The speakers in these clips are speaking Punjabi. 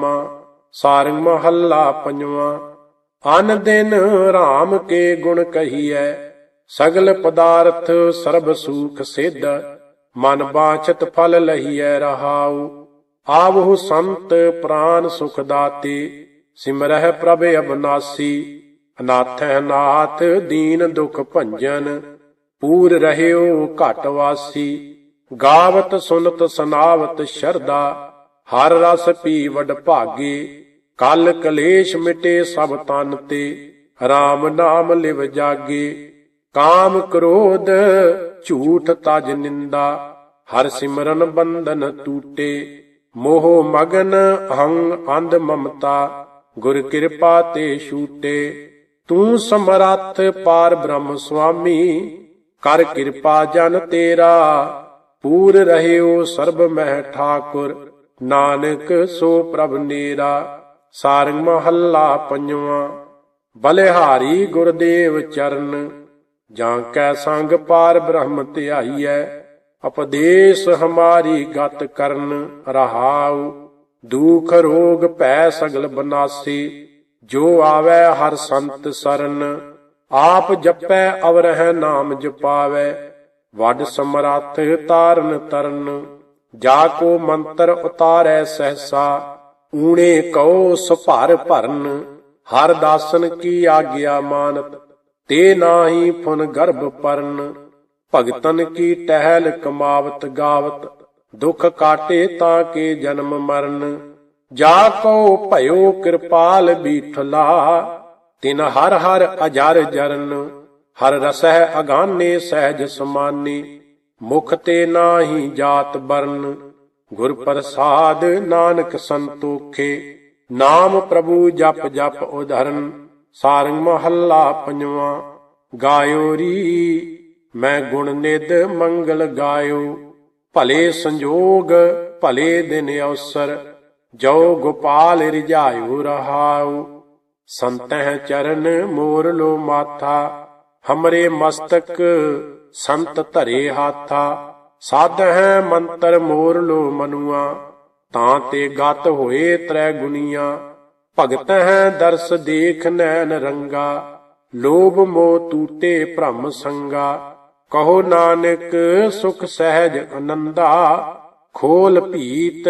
ਨਾਮਾ ਸਾਰੰਗ ਮਹੱਲਾ ਪੰਜਵਾਂ। ਅਨ ਦਿਨ RAM ਕੇ ਗੁਣ ਕਹੀਐ, ਸਗਲ ਪਦਾਰਥ ਸਰਬ ਸੁਖ ਸਿੱਧ। ਮਨ ਬਾਚਤ ਫਲ ਲਹੀਐ ਰਹਾਉ, ਆਵਹੁ ਸੰਤ ਪ੍ਰਾਨ ਸੁਖ ਦਾਤੇ। ਸਿਮਰਹਿ ਪ੍ਰਭ ਅਬਨਾਸੀ ਅਨਾਥੈ ਨਾਥ ਦੀਨ ਦੁਖ ਭੰਜਨ। ਪੂਰ ਰਹਿਓ ਘਟ ਵਾਸੀ, ਗਾਵਤ ਸੁਨਤ ਸੁਨਾਵਤ ਸ਼ਰਦਾ ਹਰ ਰਸ ਪੀ ਵਡ ਭਾਗੇ, ਕਲ ਕਲੇਸ਼ ਮਿਟੇ ਸਭ ਤਨ ਤੇ। RAM ਨਾਮ ਲਿਵ ਜਾਗੇ, ਕਾਮ ਕ੍ਰੋਧ, ਝੂਠ ਤਜ ਨਿੰਦਾ। ਹਰ ਸਿਮਰਨ ਬੰਧਨ ਟੂਟੇ, ਮੋਹ ਮਗਨ ਅਹੰ ਅੰਧ ਮਮਤਾ। ਗੁਰ ਕਿਰਪਾ ਤੇ ਛੂਟੇ, ਤੂੰ ਸਮਰੱਥ ਪਾਰ ਬ੍ਰਹਮ ਸੁਆਮੀ। ਕਰ ਕਿਰਪਾ ਜਨ ਤੇਰਾ, ਪੂਰ ਰਹਿਓ ਸਰਬ ਮਹਿ ਠਾਕੁਰ। ਨਾਨਕ ਸੋ ਪ੍ਰਭ ਨੀਰਾ, ਸਾਰੰਗ ਮਹੱਲਾ ਪੰਜਵਾਂ। ਬਲਿਹਾਰੀ ਗੁਰਦੇਵ ਚਰਨ, ਜਾਂ ਕੈ ਸੰਗ ਪਾਰ ਬ੍ਰਹਮ ਧਿਆਈਐ, ਉਪਦੇਸ਼ ਹਮਾਰੀ ਗਤ ਕਰਨ ਰਹਾਉ। ਦੁਖ ਰੋਗ ਭੈ ਸਗਲ ਬਨਾਸੀ, ਜੋ ਆਵੈ ਹਰ ਸੰਤ ਸਰਨ। ਆਪ ਜਪੈ ਅਵਰਹਿ ਨਾਮ ਜਪਾਵੈ, ਵੱਡ ਸਮਰੱਥ ਤਾਰਨ ਤਰਨ। ਜਾ ਕੋ ਮੰਤਰ ਉਤਾਰੈ ਸਹਸਾ, ਊਣੇ ਕਉ ਸੁਭਰ ਭਰਨ, ਹਰ ਦਾਸਨ ਕੀ ਆਗਿਆ ਮਾਨਤ, ਤੇ ਨਾਹੀ ਫੁਨ ਗਰਭ ਪਰਨ। ਭਗਤਨ ਕੀ ਟਹਿਲ ਕਮਾਵਤ ਗਾਵਤ, ਦੁਖ ਕਾਟੇ ਤਾਂ ਕੇ ਜਨਮ ਮਰਨ। ਜਾ ਕੋ ਭਇਓ ਕਿਰਪਾਲ ਬੀਠਲਾ, ਤਿਨ ਹਰ ਹਰ ਅਜਰ ਜਰਨ, ਹਰ ਰਸਹਿ ਅਗਾਨੇ ਸਹਿਜ ਸਮਾਨੀ। ਮੁਖ ਤੇ ਨਾਹੀ ਜਾਤ ਬਰਨ, ਗੁਰ ਪ੍ਰਸਾਦ ਨਾਨਕ ਸੰਤੋਖੇ। ਨਾਮ ਪ੍ਰਭੂ ਜਪ ਜਪ ਉਧਰਨ, ਸਾਰੰਗ ਮਹੱਲਾ ਪੰਜਵਾਂ। ਗਾਇਓ ਰੀ, ਮੈਂ ਗੁਣ ਨਿਦ ਮੰਗਲ ਗਾਇਓ। ਭਲੇ ਸੰਜੋਗ, ਭਲੇ ਦਿਨ ਅਵਸਰ, ਜੋ ਗੋਪਾਲ ਰਿਜਾਇਓ ਰਹਾਉ। ਸੰਤਹਿ ਚਰਨ ਮੋਰ ਲੋ ਮਾਥਾ, ਹਮਰੇ ਮਸਤਕ ਸੰਤ ਧਰੇ ਹਾਥਾ ਸਾਧ ਹੈ ਮੰਤਰ ਮੋਰ ਲੋ ਮਨੁਆ, ਤਾਂ ਤੇ ਗਤ ਹੋਏ ਤ੍ਰੈ ਗੁਨੀਆਂ ਭਗਤ ਹੈ ਦਰਸ ਦੇਖ ਨੈਣ ਰੰਗਾ, ਲੋਭ ਮੋਹ ਤੂਤੇ ਭ੍ਰਮ ਸੰਗਾ, ਕਹੋ ਨਾਨਕ ਸੁਖ ਸਹਿਜ ਆਨੰਦਾ ਖੋਲ ਭੀਤ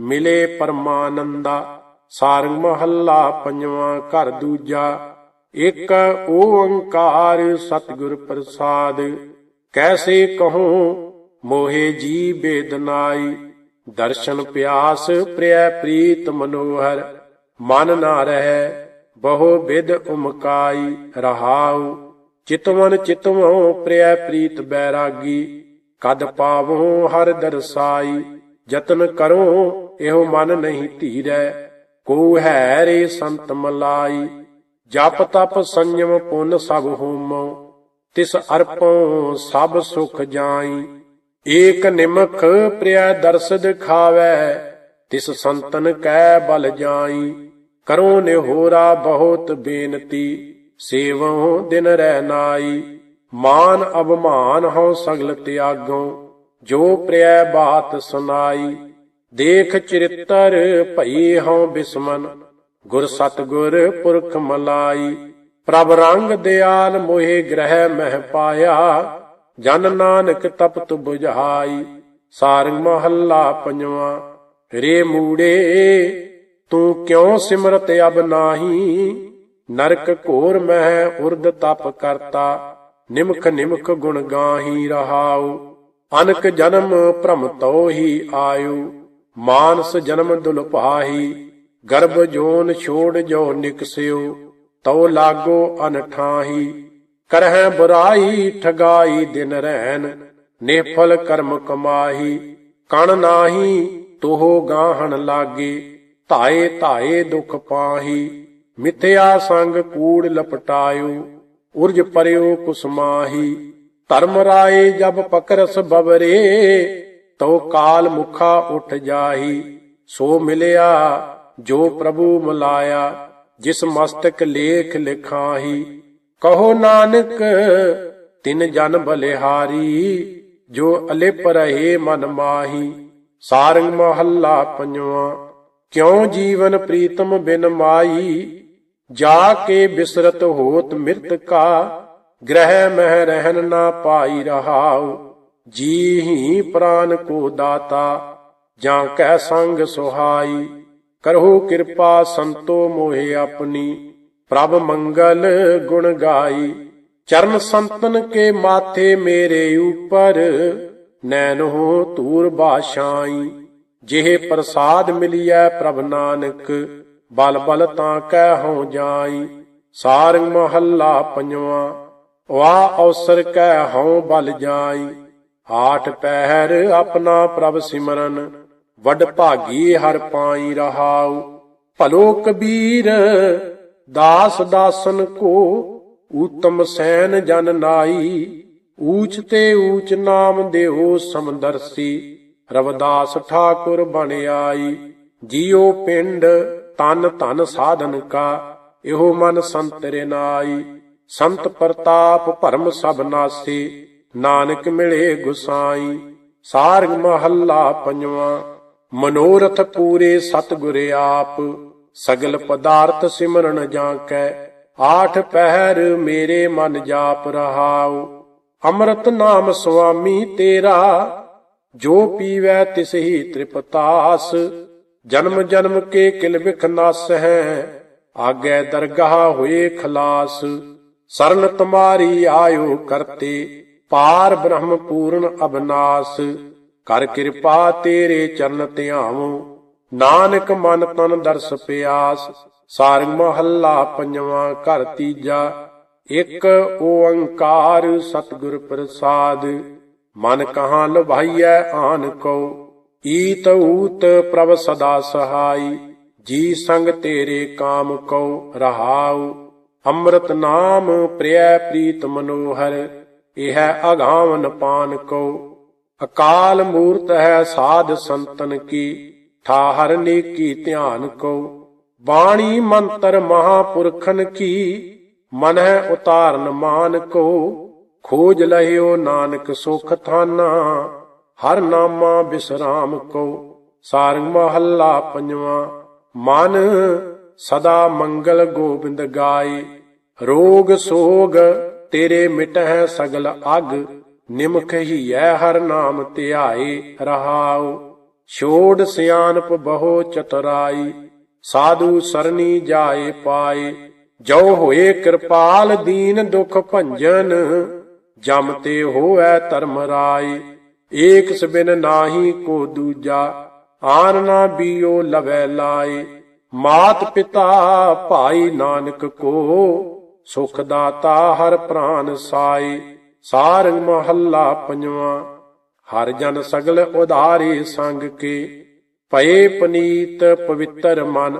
ਮਿਲੇ ਪਰਮਾਨੰਦਾ, ਸਾਰੰਗ ਮਹੱਲਾ ਪੰਜਵਾਂ ਘਰ ਦੂਜਾ ਇੱਕ ਓੰਕਾਰ ਸਤਿਗੁਰ ਪ੍ਰਸਾਦ, ਕੈਸੇ ਕਹੂੰ ਮੋਹੇ ਜੀ ਬੇਦਨਾਈ ਦਰਸ਼ਨ ਪਿਆਸ ਪ੍ਰਿਆ ਪ੍ਰੀਤ ਮਨੋਹਰ, ਮਨ ਨਾ ਰਹਿ ਬਹੁ ਵਿਦ ਉਮਕਾਈ ਰਹਾਉ, ਚਿਤਵਨ ਚਿਤਵੋ ਪ੍ਰਿਆ ਪ੍ਰੀਤ ਬੈਰਾਗੀ, ਕਦ ਪਾਵੋ ਹਰ ਦਰਸਾਈ ਯਤਨ ਕਰੋ ਇਹੋ ਮਨ ਨਹੀਂ ਧੀਰੈ, ਕੋ ਹੈ ਰੇ ਸੰਤ ਮਲਾਈ। ਜਪ ਤਪ ਸੰਜਮ ਪੁੰਨ ਸਭ ਹੋਮੋ ਤਿਸ ਅਰਪੋ ਸਭ ਸੁਖ ਜਾਈ। ਏਕ ਨਿਮਖ ਪ੍ਰਿਆ ਦਰਸ ਦਿਖਾਵੈ ਤਿਸ ਸੰਤਨ ਕੈ ਬਲ ਜਾਈ। ਕਰੋ ਨਿਹੋਰਾ ਬਹੁਤ ਬੇਨਤੀ ਸੇਵੋ ਦਿਨ ਰਹਿ ਨਾਈ। ਮਾਨ ਅਭਮਾਨ ਹਉ ਸਗਲ ਤਿਆਗੋ ਜੋ ਪ੍ਰਿਆ ਬਾਤ ਸੁਨਾਈ। ਦੇਖ ਚਰਿਤਰ ਭਈ ਹਉ ਬਿਸਮਨ ਗੁਰ ਸਤਗੁਰ ਪੁਰਖ ਮਲਾਈ, ਪ੍ਰਭ ਰੰਗ ਦਿਆਲ ਮੋਹਿ ਗ੍ਰਹਿ ਮਹਿ ਪਾਇਆ, ਜਨ ਨਾਨਕ ਤਪਤ 부ਝਾਈ ਸਾਰੰਗ ਮਹੱਲਾ ਪੰਜਵਾਂ, ਰੇ ਮੂੜੇ, ਤੂੰ ਕਿਉ ਸਿਮਰਤ ਅਬ ਨਾਹੀ? ਨਰਕ ਘੋਰ ਮਹਿ ਉਰਦ ਤਪ ਕਰਤਾ, ਨਿਮਖ ਨਿਮਖ ਗੁਣ ਗਾਹੀ ਰਹਾਉ, ਅਨਕ ਜਨਮ ਭ੍ਰਮ ਤੋ ਹੀ ਆਇਓ ਮਾਨਸ ਜਨਮ ਦੁਲ ਗਰਭ ਜੋਨ ਛੋੜ ਜੋ ਨਿਕਸਿਓ, ਤਉ ਲਾਗੋ ਅਨਠਾਹੀ ਕਰਹਿ ਬੁਰਾਈ ਠਗਾਈ ਦਿਨ ਰਹਿਨ ਨਿਫਲ ਕਰਮ ਕਮਾਹੀ। ਕਣ ਨਾਹੀ ਤੋਹ ਗਾਹਣ ਲਾਗੇ, ਧਾਏ ਧਾਏ ਦੁਖ ਪਾਹੀ। ਮਿਥਿਆ ਸੰਗ ਕੂੜ ਲਪਟਾਇਓ, ਉਰਜ ਪਰਿਓ ਕੁਸਮਾਹੀ ਧਰਮ ਰਾਏ ਜਬ ਪਕਰਸ ਬਬਰੇ ਤੋ ਕਾਲ ਮੁਖਾ ਉਠ ਜਾਹੀ। ਸੋ ਮਿਲਿਆ ਜੋ ਪ੍ਰਭੂ ਮਲਾਇਆ, ਜਿਸ ਮਸਤਕ ਲੇਖ ਲਿਖਾਹੀ, ਕਹੋ ਨਾਨਕ, ਤਿਨ ਜਨ ਬਲਿਹਾਰੀ, ਜੋ ਅਲਿਪ ਰਹੇ ਮਨ ਮਾਹੀ, ਸਾਰੰਗ ਮਹੱਲਾ ਪੰਜਵਾਂ, ਕਿਉ ਜੀਵਨ ਪ੍ਰੀਤਮ ਬਿਨ ਮਾਈ ਜਾ ਕੇ ਬਿਸਰਤ ਹੋਤ ਮਿਰਤ ਕਾ, ਗ੍ਰਹਿ ਮਹਿ ਰਹਿਨ ਨਾ ਪਾਈ ਰਹਾਉ ਜੀ ਹੀ ਪ੍ਰਾਨ ਕੋ ਦਾਤਾ, ਜਾਂ ਕਹਿ ਸੰਗ ਸੁਹਾਈ। ਕਰਹੁ ਕਿਰਪਾ ਸੰਤੋ ਮੋਹਿ ਆਪਣੀ, ਪ੍ਰਭ ਮੰਗਲ ਗੁਣ ਗਾਈ। ਚਰਨ ਸੰਤਨ ਕੇ ਮਾਥੇ ਮੇਰੇ ਉਪਰ, ਨੈਣ ਹੋ ਤੂਰ ਬਾਸ਼ਾਈ। ਜਿਹੇ ਪ੍ਰਸਾਦ ਮਿਲਿਐ ਪ੍ਰਭ ਨਾਨਕ, ਬਲ ਬਲ ਤਾਂ ਕਹਿ ਹਉ ਜਾਈ। ਸਾਰੰਗ ਮਹੱਲਾ ਪੰਜਵਾ ਵਾ ਅਵਸਰ ਕਹਿ ਹਉ ਬਲ ਜਾਈ। ਆਠ ਪਹਿਰ ਆਪਣਾ ਪ੍ਰਭ ਸਿਮਰਨ ਵਡ ਭਾਗੀ ਹਰ ਪਾਈ ਰਹਾਉ। ਭਲੋ ਕਬੀਰ, ਦਾਸ ਦਾਸਨ ਕੋ, ਊਤਮ ਸੈਨ ਜਨ ਨਾਈ। ਊਚ ਤੇ ਊਚ ਨਾਮ ਦੇਹੋ ਸਮਦਰਸੀ। ਰਵਦਾਸ ਠਾਕੁਰ ਬਣ ਆਈ। ਜੀਉ ਪਿੰਡ, ਤਨ ਧਨ ਸਾਧਨ ਕਾ। ਇਹੋ ਮਨ ਸੰਤਰੇ ਨਾਈ ਸੰਤ ਪ੍ਰਤਾਪ ਭਰਮ ਸਭ ਨਾਸੀ। ਨਾਨਕ ਮਿਲੇ ਗੁਸਾਈ। ਸਾਰਗ ਮਹੱਲਾ ਪੰਜਵਾਂ। ਮਨੋਰਥ ਪੂਰੇ ਸਤਿਗੁਰ ਆਪ, ਸਗਲ ਪਦਾਰਥ ਸਿਮਰਨ ਜਾਂ ਕੈ ਆਠ ਪਹਿਰ ਮੇਰੇ ਮਨ ਜਾਪ ਰਹਾਉ। ਅੰਮ੍ਰਿਤ ਨਾਮ ਸੁਆਮੀ ਤੇਰਾ, ਜੋ ਪੀਵੈ ਤਿਸ ਹੀ ਤ੍ਰਿਪਤਾਸ। ਜਨਮ ਜਨਮ ਕੇ ਕਿਲ ਵਿਖ ਨਾਸ ਹੈ ਆਗੇ ਦਰਗਾਹ ਹੋਏ ਖਲਾਸ। ਸਰਨ ਤੁਮਾਰੀ ਆਇਓ ਕਰਤੇ, ਪਾਰ ਬ੍ਰਹਮ ਪੂਰਨ ਅਬਨਾਸ। ਕਰ ਕਿਰਪਾ ਤੇਰੇ ਚਰਨ ਧਿਆਵੋ ਨਾਨਕ ਮਨ ਤਨ ਦਰਸ ਪਿਆਸ। ਸਾਰੰਗ ਮਹੱਲਾ ਪੰਜਵਾਂ ਘਰ ਤੀਜਾ। ਇੱਕ ਓੰਕਾਰ ਸਤਿਗੁਰ ਪ੍ਰਸਾਦ। ਮਨ ਕਹਾਂ ਲੁਭਾਈਐ ਆਨ ਕੋ ਈਤ ਊਤ ਪ੍ਰਭ ਸਦਾ ਸਹਾਈ। ਜੀ ਸੰਗ ਤੇਰੇ ਕਾਮ ਕੋ ਰਹਾਉ। ਅੰਮ੍ਰਿਤ ਨਾਮ ਪ੍ਰਿਯ ਪ੍ਰੀਤ ਮਨੋਹਰ। ਇਹ ਅਗਾਵਨ ਪਾਨ ਕੋ ਅਕਾਲ ਮੂਰਤ ਹੈ ਸਾਧ ਸੰਤਨ ਕੀ, ਠਾਹਰ ਨੇਕੀ ਧਿਆਨ ਕੋ ਬਾਣੀ ਮੰਤਰ ਮਹਾਪੁਰਖਨ ਕੀ, ਮਨ ਹੈ ਉਤਾਰਨ ਮਾਨ ਕੋ ਖੋਜ ਲਹਿਓ ਨਾਨਕ ਸੁਖ ਥਾਨਾ, ਹਰ ਨਾਮਾ ਬਿਸਰਾਮ ਕੋ ਸਾਰੰਗ ਮਹੱਲਾ ਪੰਜਵਾ, ਮਨ ਸਦਾ ਮੰਗਲ ਗੋਬਿੰਦ ਗਾਏ। ਰੋਗ ਸੋਗ ਤੇਰੇ ਮਿਟਹਿ ਸਗਲ ਅਗ ਨਿਮਖ ਹੀਐ ਹਰ ਨਾਮ ਧਿਆਏ ਰਹਾਉ। ਛੋੜ ਸਿਆਨਪ ਬਹੁ ਚਤੁਰਾਈ, ਸਾਧੂ ਸਰਨੀ ਜਾਏ ਪਾਏ। ਜੋ ਹੋਏ ਕਿਰਪਾਲ ਦੀਨ ਦੁਖ ਭੰਜਨ, ਜਮ ਤੇ ਹੋਐ ਧਰਮ ਰਾਏ। ਏਕ ਸਬਿਨ ਨਾਹੀ ਕੋ ਦੂਜਾ, ਆਨ ਨਾ ਬੀਓ ਲਵੈ ਲਾਏ। ਮਾਤ ਪਿਤਾ ਭਾਈ ਨਾਨਕ ਕੋ, ਸੁਖ ਦਾਤਾ ਹਰ ਪ੍ਰਾਨ ਸਾਈ ਸਾਰੰਗ ਮਹੱਲਾ ਪੰਜਵਾ, ਹਰ ਜਨ ਸਗਲ ਉਧਾਰੇ ਸੰਗ ਕੇ, ਭਏ ਪਨੀਤ ਪਵਿੱਤਰ ਮਨ,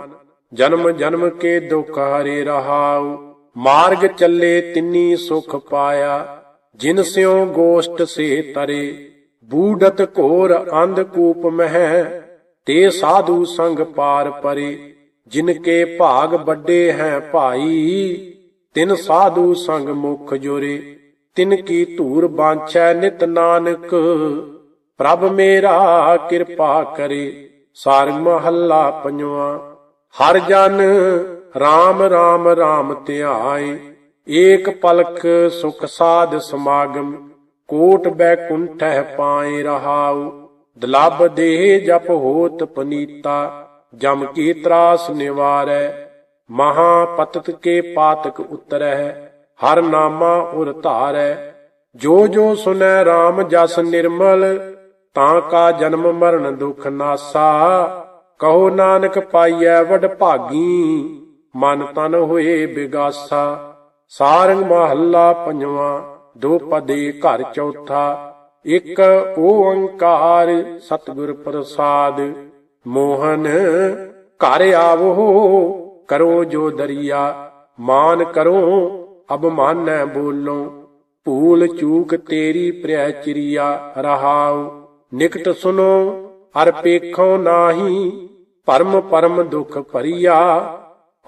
ਜਨਮ ਜਨਮ ਕੇ ਦੁਖ ਹਰੇ ਰਹਾਉ, ਮਾਰਗ ਚੱਲੇ ਤਿੰਨੀ ਸੁਖ ਪਾਇਆ, ਜਿਨ ਸਿਉ ਗੋਸ਼ਟ ਸੇ ਤਰੇ, ਬੂਡਤ ਘੋਰ ਅੰਧ ਕੂਪ ਮਹਿ, ਤੇ ਸਾਧੂ ਸੰਗ ਪਾਰ ਪਰੇ, ਜਿਨ ਕੇ ਭਾਗ ਵੱਡੇ ਹੈ ਭਾਈ, ਤਿਨ ਸਾਧੂ ਸੰਗ ਮੁਖ ਜੋਰੇ ਤਿਨ ਕੀ ਧੂਰ ਬਾਂਛੈ ਨਿਤ ਨਾਨਕ। ਪ੍ਰਭ ਮੇਰਾ ਕਿਰਪਾ ਕਰੇ ਸਾਰੰਗ ਮਹੱਲਾ ਪੰਜਵਾ। ਹਰ ਜਨ RAM RAM RAM ਧਿਆਏ, ਏਕ ਪਲਕ ਸੁਖ ਸਾਧ ਸਮਾਗਮ, ਕੋਟ ਬੈਕੁੰਠਹਿ ਪਾਏ ਰਹਾਉ। ਦਲਬ ਦੇਹ ਜਪ ਹੋਤ ਪਨੀਤਾ, ਜਮ ਕੀ ਤਰਾਸ ਨਿਵਾਰੈ, ਮਹਾ ਪਤਤ ਕੇ ਪਾਤਕ ਉਤਰੈ ਹਰ ਨਾਮਾ ਉਰ ਧਾਰੈ। ਜੋ ਜੋ ਸੁਨੈ RAM ਜਸ ਨਿਰਮਲ, ਤਾਂ ਕਾ ਜਨਮ ਮਰਨ ਦੁਖ ਨਾਸਾ। ਕਹੋ ਨਾਨਕ ਪਾਈਐ ਵਡ ਭਾਗੀ, ਮਨ ਤਨ ਹੋਏ ਬਿਗਾਸਾ। ਸਾਰੰਗ ਮਹੱਲਾ ਪੰਜਵਾ, ਦੋ ਪਦੇ ਘਰ ਚੌਥਾ। ਇੱਕ ਓੰਕਾਰ ਸਤਿਗੁਰ ਪ੍ਰਸਾਦ। ਮੋਹਨ ਘਰ ਆਵੋ, ਕਰੋ ਜੋ ਦਰਿਆ। ਮਾਨ ਕਰੋ ਅਬਮਾਨੈ ਬੋਲੋ, ਭੂਲ ਚੂਕ ਤੇਰੀ ਪ੍ਰਿਆ ਚਿਰਿਆ ਰਹਾਉ। ਨਿਕਟ ਸੁਨੋ ਅਰ ਪੇਖੋ ਨਾਹੀ, ਪਰਮ ਪਰਮ ਦੁਖ ਭਰੀਆ।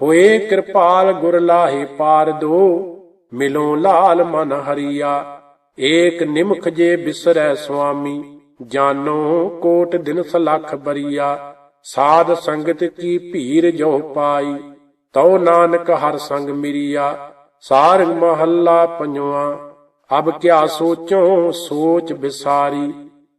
ਹੋਏ ਕਿਰਪਾਲ ਗੁਰ ਲਾਹੇ ਪਾਰ ਦੋ, ਮਿਲੋ ਲਾਲ ਮਨ ਹਰੀਆ। ਏਕ ਨਿਮਖ ਜੇ ਬਿਸਰੈ ਸੁਆਮੀ, ਜਾਨੋ ਕੋਟ ਦਿਨ ਸਲਖ ਬਰੀਆ। ਸਾਧ ਸੰਗਤ ਕੀ ਭੀਰ ਜੋ ਪਾਈ, ਤਉ ਨਾਨਕ ਹਰ ਸੰਗ ਮਿਰੀਆ। ਸਾਰੰਗ ਮਹੱਲਾ ਪੰਜਵਾ। ਅਬ ਕਿਆ ਸੋਚੋ, ਸੋਚ ਵਿਸਾਰੀ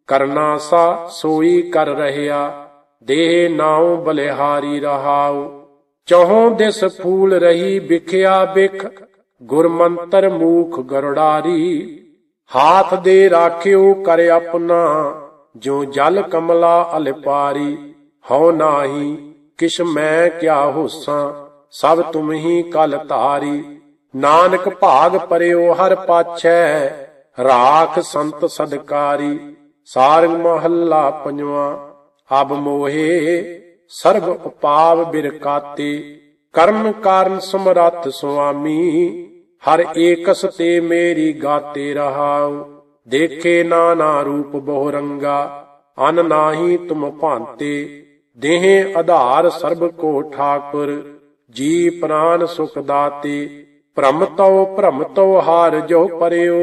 ਕਰਨਾ ਸਾ, ਸੋਈ ਕਰ ਰਹਿਆ। ਦੇਹ ਨਾਉ ਬਲਿਹਾਰੀ ਰਹਾਉ। ਚਹੋਂ ਦਿਸ ਫੂਲ ਰਹੀ, ਵਿਖਿਆ ਬਿਖ ਗੁਰਮੰਤਰ ਮੂਖ ਗਰੜਾਰੀ। ਹਾਥ ਦੇ ਰਾਖਿਓ ਕਰ ਆਪਣਾ। ਜੋ ਜਲ ਕਮਲਾ ਅਲਪਾਰੀ। ਹਉ ਨਾਹੀ, ਕਿਛ ਮੈਂ ਕਿਆ ਹੋਸਾਂ। ਸਭ ਤੁਮ ਕਲ ਧਾਰੀ। ਨਾਨਕ ਭਾਗ ਪਰਿਓ ਹਰ ਪਾਛੈ, ਰਾਖ ਸੰਤ ਸਦਕਾਰੀ, ਸਾਰੰਗ ਮਹੱਲਾ ਪੰਜਵਾ। ਅਬ ਮੋਹੇ, ਸਰਬ ਉਪਾਵ ਬਿਰਕਾਤੇ, ਕਰਮ ਕਾਰਨ ਸਮਰੱਥ ਸੁਆਮੀ, ਹਰ ਏਕਸ ਤੇ ਮੇਰੀ ਗਾਤੇ ਰਹਾਉ। ਦੇਖੇ ਨਾਨਾ ਰੂਪ ਬਹੁ ਰੰਗਾ, ਅਨ ਨਾਹੀ ਤੁਮ ਭਾਂਤੇ। ਦੇਹ ਆਧਾਰ ਸਰਬ ਕੋ ਠਾਕੁਰ, ਜੀ ਪ੍ਰਾਨ ਸੁਖ ਦਾਤੇ। ਭ੍ਰਮਤਉ ਭ੍ਰਮਤਉ ਹਾਰ ਜੋ ਪਰਿਓ,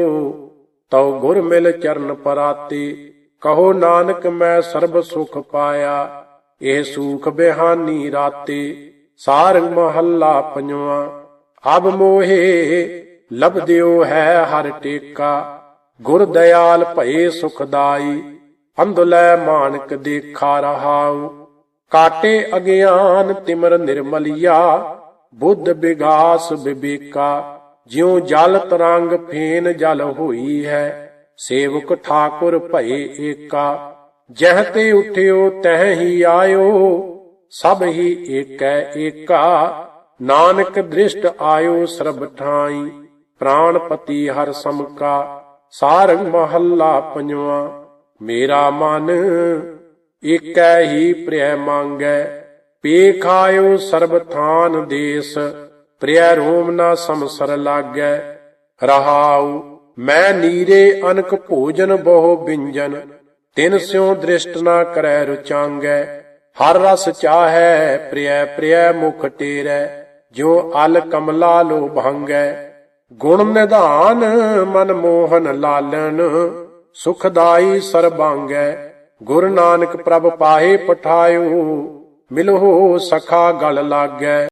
ਤਉ ਗੁਰ ਮਿਲ ਚਰਨ ਪਰਾਤੇ, ਕਹੋ ਨਾਨਕ ਮੈਂ ਸਰਬ ਸੁਖ ਪਾਇਆ, ਇਹ ਸੁਖ ਬਿਹਾਨੀ ਰਾਤੇ, ਸਾਰੰਗ ਮਹੱਲਾ ਪੰਜਵਾ, ਅਬ ਮੋਹੇ ਲਬਦਿਓ ਹੈ ਹਰ ਟੇਕਾ, ਗੁਰ ਦਇਆਲ ਭਏ ਸੁਖਦਾਈ ਅੰਧੁਲੈ ਮਾਨਕ ਦੇਖਾ ਰਹਾਉ, ਕਾਟੇ ਅਗਿਆਨ ਤਿਮਰ ਨਿਰਮਲਿਆ ਬੁੱਧ ਵਿਗਾਸ ਵਿਵੇਕਾ ਜਿਉ ਜਲ ਤਰੰਗ ਫੇਨ ਜਲ ਹੋਈ ਹੈ, ਸੇਵਕ ਠਾਕੁਰ ਭਏ ਏਕਾ, ਜਹ ਤੇ ਉਠਿਓ ਤਹ ਹੀ ਆਇਓ, ਸਭ ਹੀ ਏਕੈ ਏਕਾ, ਨਾਨਕ ਦ੍ਰਿਸ਼ਟ ਆਇਓ ਸਰਬ ਠਾਈ ਪ੍ਰਾਨਪਤੀ ਹਰ ਸਮਕਾ, ਸਾਰੰਗ ਮਹੱਲਾ ਪੰਜਵਾ, ਮੇਰਾ ਮਨ ਏਕੈ ਹੀ ਪ੍ਰਿਆ ਮੰਗੈ ਪੇਖਾਇਓ ਸਰਬ ਥਾਨ ਦੇਸ, ਪ੍ਰਿਆ ਰੋਮ ਨਾ ਸਮਸਰ ਲਾਗੈ, ਰਹਾਉ, ਮੈਂ ਨੀਰੇ ਅਨਕ ਭੋਜਨ ਬਹੁ ਬਿੰਜਨ, ਤਿਨ ਸਿਉ ਦ੍ਰਿਸ਼ਟ ਨਾ ਕਰੈ ਰੁਚਾਂਗੈ, ਹਰ ਰਸ ਚਾਹੈ ਪ੍ਰਿਆ ਪ੍ਰਿਆ ਮੁਖ ਟੇਰੈ, ਜੋ ਅਲ ਕਮਲਾ ਲੋ ਗੁਣ ਨਿਧਾਨ ਮਨ ਮੋਹਨ ਲਾਲਨ ਸੁਖਦਾਈ ਸਰਬਾਂਗੈ, ਗੁਰ ਨਾਨਕ ਪ੍ਰਭ ਪਾਹੇ ਪਠਾਇਓ ਮਿਲੋ ਸਖਾ ਗਲ ਲਾਗੈ।